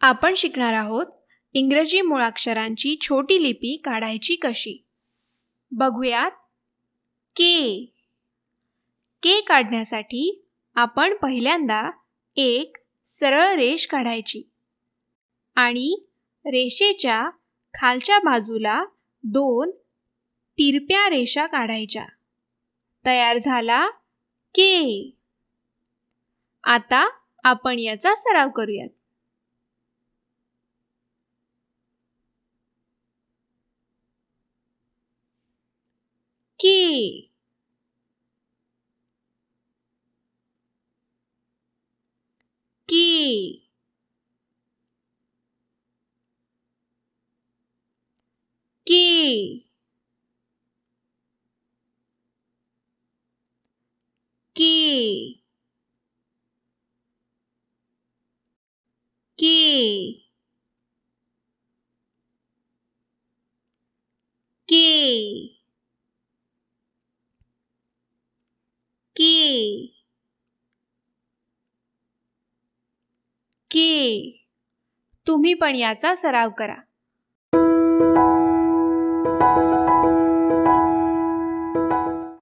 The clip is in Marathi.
आपण शिकणार आहोत इंग्रजी मुळाक्षरांची छोटी लिपी काढायची कशी? बघूयात. के. के काढण्यासाठी आपण पहिल्यांदा एक सरळ रेष काढायची आणि रेषेच्या खालच्या बाजूला दोन तिरप्या रेषा काढायच्या. तयार झाला के. आता आपण याचा सराव करूयात. three. Key. Key. Key. Key. Key. के तुम्ही पण याचा सराव करा.